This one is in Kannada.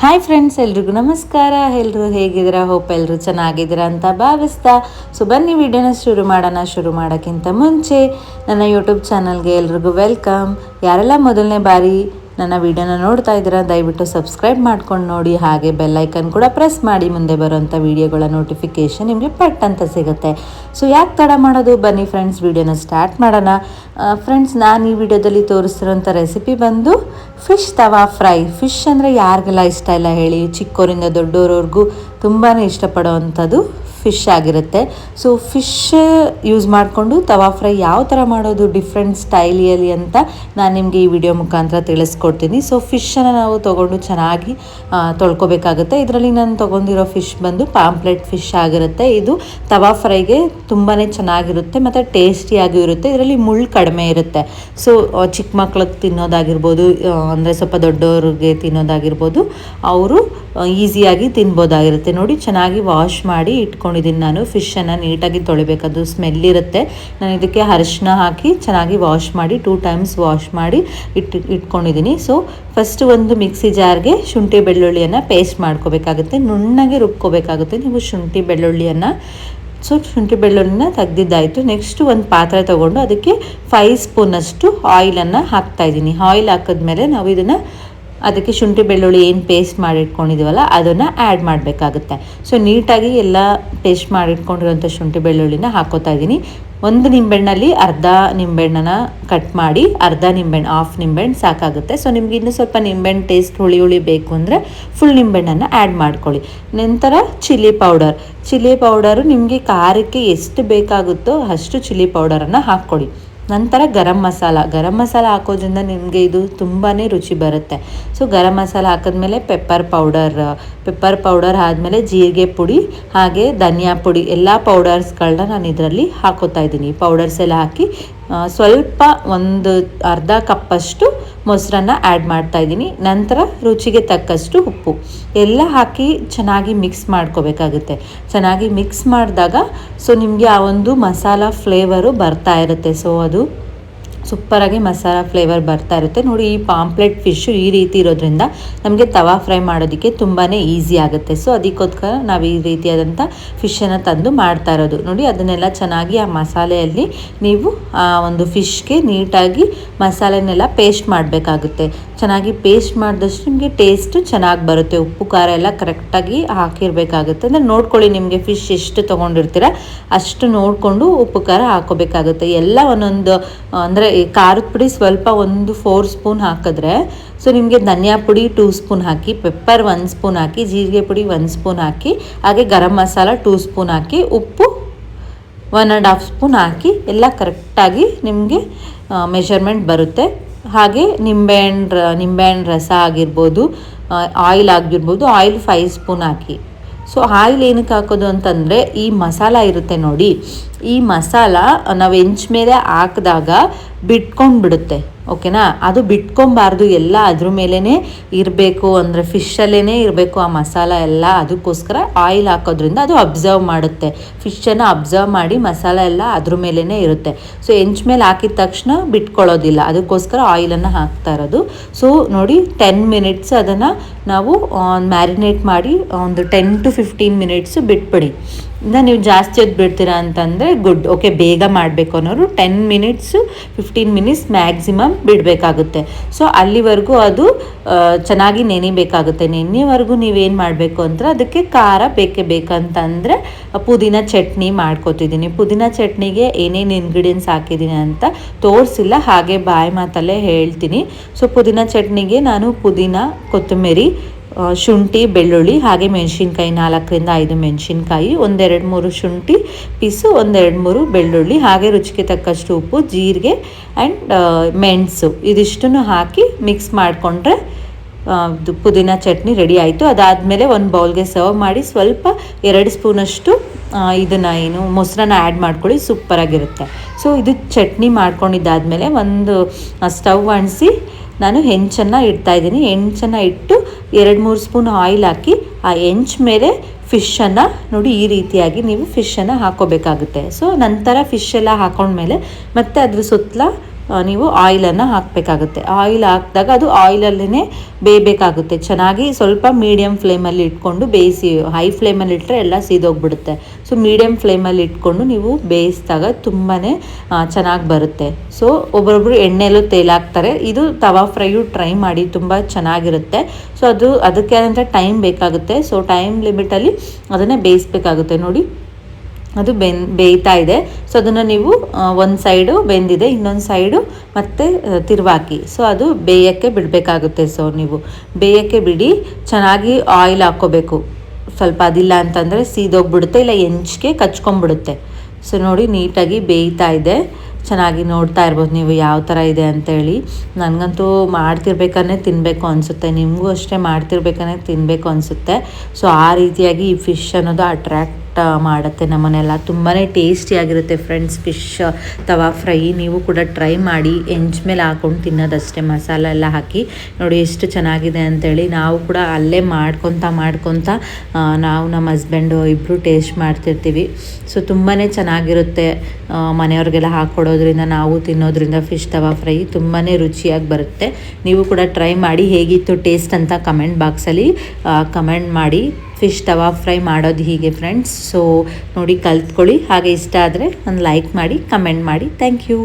ಹಾಯ್ ಫ್ರೆಂಡ್ಸ್ ಎಲ್ರಿಗೂ ನಮಸ್ಕಾರ. ಎಲ್ಲರೂ ಹೇಗಿದ್ದೀರಾ? ಹೋಪ್ ಎಲ್ಲರೂ ಚೆನ್ನಾಗಿದ್ದೀರಾ ಅಂತ ಭಾವಿಸ್ತಾ. ಸೊ ಬನ್ನಿ ವಿಡಿಯೋನ ಶುರು ಮಾಡೋಣ. ಶುರು ಮಾಡೋಕ್ಕಿಂತ ಮುಂಚೆ ನನ್ನ ಯೂಟ್ಯೂಬ್ ಚಾನಲ್ಗೆ ಎಲ್ರಿಗೂ ವೆಲ್ಕಮ್ ಯಾರೆಲ್ಲ ಮೊದಲನೇ ಬಾರಿ ನನ್ನ ವಿಡಿಯೋನ ನೋಡ್ತಾ ಇದ್ದೀರಾ, ದಯವಿಟ್ಟು ಸಬ್ಸ್ಕ್ರೈಬ್ ಮಾಡ್ಕೊಂಡು ನೋಡಿ. ಹಾಗೆ ಬೆಲ್ಲೈಕನ್ ಕೂಡ ಪ್ರೆಸ್ ಮಾಡಿ, ಮುಂದೆ ಬರುವಂಥ ವಿಡಿಯೋಗಳ ನೋಟಿಫಿಕೇಷನ್ ನಿಮಗೆ ಪಟ್ ಅಂತ ಸಿಗುತ್ತೆ. ಸೊ ಯಾಕೆ ತಡ ಮಾಡೋದು? ಬನ್ನಿ ಫ್ರೆಂಡ್ಸ್ ವಿಡಿಯೋನ ಸ್ಟಾರ್ಟ್ ಮಾಡೋಣ. ಫ್ರೆಂಡ್ಸ್ ನಾನು ಈ ವಿಡಿಯೋದಲ್ಲಿ ತೋರಿಸ್ತಿರೋಂಥ ರೆಸಿಪಿ ಬಂದು ಫಿಶ್ ತವಾ ಫ್ರೈ ಫಿಶ್ ಅಂದರೆ ಯಾರಿಗೆಲ್ಲ ಇಷ್ಟ ಇಲ್ಲ ಹೇಳಿ. ಚಿಕ್ಕೋರಿಂದ ದೊಡ್ಡೋರವ್ರಿಗೂ ತುಂಬಾ ಇಷ್ಟಪಡೋವಂಥದ್ದು ಫಿಶ್ ಆಗಿರುತ್ತೆ. ಸೊ ಫಿಶ್ ಯೂಸ್ ಮಾಡಿಕೊಂಡು ತವಾ ಫ್ರೈ ಯಾವ ಥರ ಮಾಡೋದು ಡಿಫ್ರೆಂಟ್ ಸ್ಟೈಲಿಯಲ್ಲಿ ಅಂತ ನಾನು ನಿಮಗೆ ಈ ವಿಡಿಯೋ ಮುಖಾಂತರ ತಿಳಿಸ್ಕೊಡ್ತೀನಿ. ಸೊ ಫಿಶನ್ನು ನಾವು ತೊಗೊಂಡು ಚೆನ್ನಾಗಿ ತೊಳ್ಕೊಬೇಕಾಗುತ್ತೆ. ಇದರಲ್ಲಿ ನಾನು ತೊಗೊಂಡಿರೋ ಫಿಶ್ ಬಂದು ಪಾಂಪ್ಲೆಟ್ ಫಿಶ್ ಆಗಿರುತ್ತೆ. ಇದು ತವಾ ಫ್ರೈಗೆ ತುಂಬಾ ಚೆನ್ನಾಗಿರುತ್ತೆ ಮತ್ತು ಟೇಸ್ಟಿಯಾಗೂ ಇರುತ್ತೆ. ಇದರಲ್ಲಿ ಮುಳ್ಳು ಕಡಿಮೆ ಇರುತ್ತೆ. ಸೊ ಚಿಕ್ಕ ಮಕ್ಳಿಗೆ ತಿನ್ನೋದಾಗಿರ್ಬೋದು ಅಂದರೆ ಸ್ವಲ್ಪ ದೊಡ್ಡವ್ರಿಗೆ ತಿನ್ನೋದಾಗಿರ್ಬೋದು, ಅವರು ಈಸಿಯಾಗಿ ತಿನ್ಬೋದಾಗಿರುತ್ತೆ. ನೋಡಿ, ಚೆನ್ನಾಗಿ ವಾಶ್ ಮಾಡಿ ಇಟ್ಕೊಂಡಿದ್ದೀನಿ ನಾನು. ಫಿಶನ್ನು ನೀಟಾಗಿ ತೊಳಿಬೇಕದು ಸ್ಮೆಲ್ ಇರುತ್ತೆ. ನಾನು ಇದಕ್ಕೆ ಅರಿಶಿನ ಹಾಕಿ ಚೆನ್ನಾಗಿ ವಾಶ್ ಮಾಡಿ ಟೂ ಟೈಮ್ಸ್ ವಾಶ್ ಮಾಡಿ ಇಟ್ಟು ಇಟ್ಕೊಂಡಿದ್ದೀನಿ. ಸೊ ಫಸ್ಟ್ ಒಂದು ಮಿಕ್ಸಿ ಜಾರ್ಗೆ ಶುಂಠಿ ಬೆಳ್ಳುಳ್ಳಿಯನ್ನು ಪೇಸ್ಟ್ ಮಾಡ್ಕೋಬೇಕಾಗುತ್ತೆ. ನುಣ್ಣಗೆ ರುಬ್ಕೋಬೇಕಾಗುತ್ತೆ. ನೀವು ಶುಂಠಿ ಬೆಳ್ಳುಳ್ಳಿಯನ್ನು ಸೊ ಶುಂಠಿ ಬೆಳ್ಳುಳ್ಳಿನ ತೆಗ್ದಿದ್ದಾಯಿತು. ನೆಕ್ಸ್ಟ್ ಒಂದು ಪಾತ್ರೆ ತೊಗೊಂಡು ಅದಕ್ಕೆ ಫೈವ್ ಸ್ಪೂನಷ್ಟು ಆಯಿಲನ್ನು ಹಾಕ್ತಾಯಿದ್ದೀನಿ ಆಯಿಲ್ ಹಾಕಿದ್ಮೇಲೆ ನಾವು ಇದನ್ನು ಅದಕ್ಕೆ ಶುಂಠಿ ಬೆಳ್ಳುಳ್ಳಿ ಏನು ಪೇಸ್ಟ್ ಮಾಡಿಟ್ಕೊಂಡಿದ್ದೀವಲ್ಲ ಅದನ್ನು ಆ್ಯಡ್ ಮಾಡಬೇಕಾಗುತ್ತೆ. ಸೊ ನೀಟಾಗಿ ಎಲ್ಲ ಪೇಸ್ಟ್ ಮಾಡಿಟ್ಕೊಂಡಿರೋಂಥ ಶುಂಠಿ ಬೆಳ್ಳುಳ್ಳಿನ ಹಾಕೋತಾ ಇದ್ದೀನಿ. ಒಂದು ನಿಂಬೆಣ್ಣಲ್ಲಿ ಅರ್ಧ ನಿಂಬೆಣ್ಣನ ಕಟ್ ಮಾಡಿ, ಅರ್ಧ ನಿಂಬೆಹಣ್ಣು ಹಾಫ್ ನಿಂಬೆಹಣ್ಣು ಸಾಕಾಗುತ್ತೆ. ಸೊ ನಿಮ್ಗೆ ಇನ್ನೂ ಸ್ವಲ್ಪ ನಿಂಬೆಹಣ್ಣು ಟೇಸ್ಟ್ ಹುಳಿ ಹುಳಿ ಬೇಕು ಅಂದರೆ ಫುಲ್ ನಿಂಬೆಹಣ್ಣನ್ನು ಆ್ಯಡ್ ಮಾಡ್ಕೊಳ್ಳಿ. ನಂತರ ಚಿಲ್ಲಿ ಪೌಡರ್ ಚಿಲ್ಲಿ ಪೌಡರು ನಿಮಗೆ ಖಾರಕ್ಕೆ ಎಷ್ಟು ಬೇಕಾಗುತ್ತೋ ಅಷ್ಟು ಚಿಲ್ಲಿ ಪೌಡರನ್ನು ಹಾಕ್ಕೊಳ್ಳಿ. ನಂತರ ಗರಂ ಮಸಾಲ. ಗರಂ ಮಸಾಲ ಹಾಕೋದ್ರಿಂದ ನಿಮಗೆ ಇದು ತುಂಬಾ ರುಚಿ ಬರುತ್ತೆ. ಸೊ ಗರಂ ಮಸಾಲ ಹಾಕಿದ್ಮೇಲೆ ಪೆಪ್ಪರ್ ಪೌಡರ್ ಪೆಪ್ಪರ್ ಪೌಡರ್ ಆದಮೇಲೆ ಜೀರಿಗೆ ಪುಡಿ, ಹಾಗೆ ಧನಿಯಾ ಪುಡಿ, ಎಲ್ಲ ಪೌಡರ್ಸ್ಗಳನ್ನ ನಾನು ಇದರಲ್ಲಿ ಹಾಕೋತಾ ಇದ್ದೀನಿ. ಪೌಡರ್ಸ್ ಎಲ್ಲ ಹಾಕಿ ಸ್ವಲ್ಪ ಒಂದು ಅರ್ಧ ಕಪ್ಪಷ್ಟು ಮೊಸರನ್ನ ಆ್ಯಡ್ ಮಾಡ್ತಾ ಇದ್ದೀನಿ. ನಂತರ ರುಚಿಗೆ ತಕ್ಕಷ್ಟು ಉಪ್ಪು. ಎಲ್ಲ ಹಾಕಿ ಚೆನ್ನಾಗಿ ಮಿಕ್ಸ್ ಮಾಡ್ಕೋಬೇಕಾಗುತ್ತೆ. ಚೆನ್ನಾಗಿ ಮಿಕ್ಸ್ ಮಾಡಿದಾಗ ಸೊ ನಿಮಗೆ ಆ ಒಂದು ಮಸಾಲ ಫ್ಲೇವರು ಬರ್ತಾ ಇರುತ್ತೆ. ಸೊ ಅದು ಸೂಪರಾಗಿ ಮಸಾಲ ಫ್ಲೇವರ್ ಬರ್ತಾ ಇರುತ್ತೆ. ನೋಡಿ, ಈ ಪಾಂಪ್ಲೆಟ್ ಫಿಶ್ಶು ಈ ರೀತಿ ಇರೋದ್ರಿಂದ ನಮಗೆ ತವಾ ಫ್ರೈ ಮಾಡೋದಕ್ಕೆ ತುಂಬಾ ಈಸಿ ಆಗುತ್ತೆ. ಸೊ, ಅದಕ್ಕೋಸ್ಕರ ನಾವು ಈ ರೀತಿಯಾದಂಥ ಫಿಶನ್ನು ತಂದು ಮಾಡ್ತಾ ಇರೋದು. ನೋಡಿ, ಅದನ್ನೆಲ್ಲ ಚೆನ್ನಾಗಿ ಆ ಮಸಾಲೆಯಲ್ಲಿ ನೀವು ಆ ಒಂದು ಫಿಶ್ಗೆ ನೀಟಾಗಿ ಮಸಾಲೆನೆಲ್ಲ ಪೇಸ್ಟ್ ಮಾಡಬೇಕಾಗುತ್ತೆ. ಚೆನ್ನಾಗಿ ಪೇಸ್ಟ್ ಮಾಡಿದಷ್ಟು ನಿಮಗೆ ಟೇಸ್ಟು ಚೆನ್ನಾಗಿ ಬರುತ್ತೆ. ಉಪ್ಪು, ಖಾರ ಎಲ್ಲ ಕರೆಕ್ಟಾಗಿ ಹಾಕಿರಬೇಕಾಗುತ್ತೆ. ಅಂದರೆ ನೋಡ್ಕೊಳ್ಳಿ ನಿಮಗೆ ಫಿಶ್ ಎಷ್ಟು ತೊಗೊಂಡಿರ್ತೀರ, ಅಷ್ಟು ನೋಡಿಕೊಂಡು ಉಪ್ಪು, ಖಾರ ಹಾಕೋಬೇಕಾಗುತ್ತೆ. ಎಲ್ಲ ಒಂದೊಂದು, ಅಂದರೆ ಖಾರದ ಪುಡಿ ಸ್ವಲ್ಪ ಒಂದು ಫೋರ್ ಸ್ಪೂನ್ ಹಾಕಿದ್ರೆ ಸೊ ನಿಮಗೆ ಧನಿಯಾ ಪುಡಿ ಟೂ ಸ್ಪೂನ್ ಹಾಕಿ ಪೆಪ್ಪರ್ ಒನ್ ಸ್ಪೂನ್ ಹಾಕಿ, ಜೀರಿಗೆ ಪುಡಿ ಒಂದು ಸ್ಪೂನ್ ಹಾಕಿ, ಹಾಗೆ ಗರಂ ಮಸಾಲ ಟೂ ಸ್ಪೂನ್ ಹಾಕಿ, ಉಪ್ಪು ಒನ್ ಆ್ಯಂಡ್ ಹಾಫ್ ಸ್ಪೂನ್ ಹಾಕಿ, ಎಲ್ಲ ಕರೆಕ್ಟಾಗಿ ನಿಮಗೆ ಮೆಷರ್ಮೆಂಟ್ ಬರುತ್ತೆ. ಹಾಗೆ ನಿಂಬೆಹಣ್ಣು ರ ನಿಂಬೆಹಣ್ಣು ರಸ ಆಗಿರ್ಬೋದು ಆಯಿಲ್ ಆಗಿರ್ಬೋದು ಆಯಿಲ್ ಫೈವ್ ಸ್ಪೂನ್ ಹಾಕಿ. ಸೊ ಆಯಿಲ್ ಏನಕ್ಕೆ ಹಾಕೋದು ಅಂತಂದರೆ, ಈ ಮಸಾಲ ಇರುತ್ತೆ ನೋಡಿ ಈ ಮಸಾಲ ನಾವು ಹೆಂಚ್ ಮೇಲೆ ಹಾಕಿದಾಗ ಬಿಟ್ಕೊಂಡು ಬಿಡುತ್ತೆ ಓಕೆನಾ? ಅದು ಬಿಟ್ಕೊಬಾರ್ದು, ಎಲ್ಲ ಅದ್ರ ಮೇಲೇ ಇರಬೇಕು, ಅಂದರೆ ಫಿಶಲ್ಲೇ ಇರಬೇಕು ಆ ಮಸಾಲ ಎಲ್ಲ. ಅದಕ್ಕೋಸ್ಕರ ಆಯಿಲ್ ಹಾಕೋದ್ರಿಂದ ಅದು ಅಬ್ಸರ್ವ್ ಮಾಡುತ್ತೆ. ಫಿಶನ್ನು ಅಬ್ಸರ್ವ್ ಮಾಡಿ ಮಸಾಲ ಎಲ್ಲ ಅದ್ರ ಮೇಲೇ ಇರುತ್ತೆ. ಸೊ ಹೆಂಚ್ ಮೇಲೆ ಹಾಕಿದ ತಕ್ಷಣ ಬಿಟ್ಕೊಳ್ಳೋದಿಲ್ಲ. ಅದಕ್ಕೋಸ್ಕರ ಆಯಿಲನ್ನು ಹಾಕ್ತಾ ಇರೋದು. ಸೊ ನೋಡಿ ಟೆನ್ ಮಿನಿಟ್ಸ್ ಅದನ್ನು ನಾವು ಮ್ಯಾರಿನೇಟ್ ಮಾಡಿ, ಒಂದು ಟೆನ್ ಟು ಫಿಫ್ಟೀನ್ ಮಿನಿಟ್ಸ್ ಬಿಟ್ಬಿಡಿ. ನೀವು ಜಾಸ್ತಿ ಹೊತ್ತು ಬಿಡ್ತೀರಾ ಅಂತಂದರೆ ಗುಡ್ ಓಕೆ ಬೇಗ ಮಾಡಬೇಕು ಅನ್ನೋರು ten minutes fifteen minutes maximum ಬಿಡಬೇಕಾಗುತ್ತೆ. So ಅಲ್ಲಿವರೆಗೂ ಅದು ಚೆನ್ನಾಗಿ ನೆನಿಬೇಕಾಗುತ್ತೆ. ನೆನೆವರೆಗೂ ನೀವೇನು ಮಾಡಬೇಕು ಅಂದರೆ ಅದಕ್ಕೆ ಖಾರ ಬೇಕೇ ಬೇಕಂತಂದರೆ ಪುದೀನ ಚಟ್ನಿ ಮಾಡ್ಕೋತಿದ್ದೀನಿ. ಪುದೀನ ಚಟ್ನಿಗೆ ಏನೇನು ಇಂಗ್ರೀಡಿಯೆಂಟ್ಸ್ ಹಾಕಿದ್ದೀನಿ ಅಂತ ತೋರಿಸಿಲ್ಲ. ಹಾಗೆ ಬಾಯಿ ಮಾತಲ್ಲೇ ಹೇಳ್ತೀನಿ. ಸೊ ಪುದೀನ ಚಟ್ನಿಗೆ ನಾನು ಪುದೀನ, ಕೊತ್ತಂಬರಿ ಶುಂಠಿ, ಬೆಳ್ಳುಳ್ಳಿ, ಹಾಗೆ ಮೆಣಸಿನ್ಕಾಯಿ ನಾಲ್ಕರಿಂದ ಐದು ಮೆಣಸಿನ್ಕಾಯಿ, ಒಂದೆರಡು ಮೂರು ಶುಂಠಿ ಪೀಸು, ಒಂದೆರಡು ಮೂರು ಬೆಳ್ಳುಳ್ಳಿ, ಹಾಗೆ ರುಚಿಗೆ ತಕ್ಕಷ್ಟು ಉಪ್ಪು, ಜೀರಿಗೆ ಆ್ಯಂಡ್ ಮೆಣಸು. ಇದಿಷ್ಟನ್ನು ಹಾಕಿ ಮಿಕ್ಸ್ ಮಾಡಿಕೊಂಡ್ರೆ ಪುದೀನ ಚಟ್ನಿ ರೆಡಿ ಆಯಿತು. ಅದಾದಮೇಲೆ ಒಂದು ಬೌಲ್ಗೆ ಸರ್ವ್ ಮಾಡಿ ಸ್ವಲ್ಪ ಎರಡು ಸ್ಪೂನಷ್ಟು ಇದನ್ನು ಏನು, ಮೊಸರನ್ನ ಆ್ಯಡ್ ಮಾಡ್ಕೊಳ್ಳಿ ಸೂಪರಾಗಿರುತ್ತೆ ಸೊ ಇದು ಚಟ್ನಿ ಮಾಡ್ಕೊಂಡಿದ್ದಾದಮೇಲೆ ಒಂದು ಸ್ಟವ್ ಅಂಟಿಸಿ ನಾನು ಹೆಂಚನ್ನು ಇಡ್ತಾ ಇದ್ದೀನಿ. ಹೆಂಚನ್ನು ಇಟ್ಟು ಎರಡು ಮೂರು ಸ್ಪೂನ್ ಆಯಿಲ್ ಹಾಕಿ ಆ ಹೆಂಚ್ ಮೇಲೆ ಫಿಶನ್ನು ನೋಡಿ ಈ ರೀತಿಯಾಗಿ ನೀವು ಫಿಶನ್ನು ಹಾಕೋಬೇಕಾಗುತ್ತೆ. ಸೊ ನಂತರ ಫಿಶ್ ಎಲ್ಲ ಹಾಕೊಂಡ್ಮೇಲೆ ಮತ್ತೆ ಅದ್ರ ಸುತ್ತಲ ನೀವು ಆಯಿಲನ್ನು ಹಾಕಬೇಕಾಗುತ್ತೆ. ಆಯಿಲ್ ಹಾಕಿದಾಗ ಅದು ಆಯಿಲಲ್ಲೇ ಬೇಯಬೇಕಾಗುತ್ತೆ. ಚೆನ್ನಾಗಿ ಸ್ವಲ್ಪ ಮೀಡಿಯಮ್ ಫ್ಲೇಮಲ್ಲಿ ಇಟ್ಕೊಂಡು ಬೇಯಿಸಿ ಹೈ ಫ್ಲೇಮಲ್ಲಿ ಇಟ್ಟರೆ ಎಲ್ಲ ಸೀದೋಗ್ಬಿಡುತ್ತೆ. ಸೊ ಮೀಡಿಯಮ್ ಫ್ಲೇಮಲ್ಲಿ ಇಟ್ಕೊಂಡು ನೀವು ಬೇಯಿಸಿದಾಗ ತುಂಬಾ ಚೆನ್ನಾಗಿ ಬರುತ್ತೆ. ಸೊ ಒಬ್ಬೊಬ್ಬರು ಎಣ್ಣೆಲೂ ತೇಲಾಕ್ತಾರೆ ಇದು ತವಾ ಫ್ರೈಯು ಟ್ರೈ ಮಾಡಿ ತುಂಬ ಚೆನ್ನಾಗಿರುತ್ತೆ. ಸೊ ಅದು, ಅದಕ್ಕೆ ಆದಂಥ ಟೈಮ್ ಬೇಕಾಗುತ್ತೆ. ಸೊ ಟೈಮ್ ಲಿಮಿಟಲ್ಲಿ ಅದನ್ನೇ ಬೇಯಿಸ್ಬೇಕಾಗುತ್ತೆ. ನೋಡಿ. ಅದು ಬೆನ್, ಬೇಯ್ತಾ ಇದೆ. ಸೊ ಅದನ್ನು ನೀವು ಒಂದು ಸೈಡು ಬೆಂದಿದೆ, ಇನ್ನೊಂದು ಸೈಡು ಮತ್ತೆ ತಿರುವಾಕಿ. ಸೊ ಅದು ಬೇಯೋಕ್ಕೆ ಬಿಡಬೇಕಾಗುತ್ತೆ. ಸೊ ನೀವು ಬೇಯಕ್ಕೆ ಬಿಡಿ, ಚೆನ್ನಾಗಿ ಆಯಿಲ್ ಹಾಕ್ಕೋಬೇಕು. ಸ್ವಲ್ಪ ಅದಿಲ್ಲ ಅಂತಂದರೆ ಸೀದೋಗ್ಬಿಡುತ್ತೆ, ಇಲ್ಲ ಹೆಂಚ್ಗೆ ಕಚ್ಕೊಂಡ್ಬಿಡುತ್ತೆ ಸೊ ನೋಡಿ, ನೀಟಾಗಿ ಬೇಯ್ತಾ ಇದೆ. ಚೆನ್ನಾಗಿ ನೋಡ್ತಾ ಇರ್ಬೋದು ನೀವು ಯಾವ ಥರ ಇದೆ ಅಂತೇಳಿ. ನನಗಂತೂ ಮಾಡ್ತಿರ್ಬೇಕಾದ್ರೆ ತಿನ್ನಬೇಕು ಅನಿಸುತ್ತೆ. ನಿಮಗೂ ಅಷ್ಟೇ ಮಾಡ್ತಿರ್ಬೇಕಾದ್ರೆ ತಿನ್ನಬೇಕು ಅನಿಸುತ್ತೆ. ಸೊ ಆ ರೀತಿಯಾಗಿ ಈ ಫಿಶ್ ಅನ್ನೋದು ಅಟ್ರ್ಯಾಕ್ಟ್ ಮಾಡುತ್ತೆ. ನಮ್ಮನೆಲ್ಲ ತುಂಬಾ ಟೇಸ್ಟಿಯಾಗಿರುತ್ತೆ ಫ್ರೆಂಡ್ಸ್ ಫಿಶ್ ತವಾ ಫ್ರೈ ನೀವು ಕೂಡ ಟ್ರೈ ಮಾಡಿ ಎಂಜ್ ಮೇಲೆ ಹಾಕೊಂಡು ತಿನ್ನೋದಷ್ಟೇ. ಮಸಾಲ ಎಲ್ಲ ಹಾಕಿ ನೋಡಿ ಎಷ್ಟು ಚೆನ್ನಾಗಿದೆ ಅಂತೇಳಿ ನಾವು ಕೂಡ ಅಲ್ಲೇ ಮಾಡ್ಕೊತ ಮಾಡ್ಕೊತ ನಾವು ನಮ್ಮ ಹಸ್ಬೆಂಡು ಇಬ್ಬರು ಟೇಸ್ಟ್ ಮಾಡ್ತಿರ್ತೀವಿ. ಸೊ ತುಂಬಾ ಚೆನ್ನಾಗಿರುತ್ತೆ ಮನೆಯವ್ರಿಗೆಲ್ಲ ಹಾಕ್ಕೊಡೋದ್ರಿಂದ ನಾವು ತಿನ್ನೋದ್ರಿಂದ ಫಿಶ್ ತವಾ ಫ್ರೈ ತುಂಬಾ ರುಚಿಯಾಗಿ ಬರುತ್ತೆ. ನೀವು ಕೂಡ ಟ್ರೈ ಮಾಡಿ, ಹೇಗಿತ್ತು ಟೇಸ್ಟ್ ಅಂತ ಕಮೆಂಟ್ ಬಾಕ್ಸಲ್ಲಿ ಕಮೆಂಟ್ ಮಾಡಿ. ಫಿಶ್ ತವಾ ಫ್ರೈ ಮಾಡೋದು ಹೀಗೆ ಫ್ರೆಂಡ್ಸ್ ಸೊ ನೋಡಿ ಕಲ್ತ್ಕೊಳ್ಳಿ. ಹಾಗೆ ಇಷ್ಟ ಆದರೆ ಒಂದು ಲೈಕ್ ಮಾಡಿ ಕಮೆಂಟ್ ಮಾಡಿ. Thank you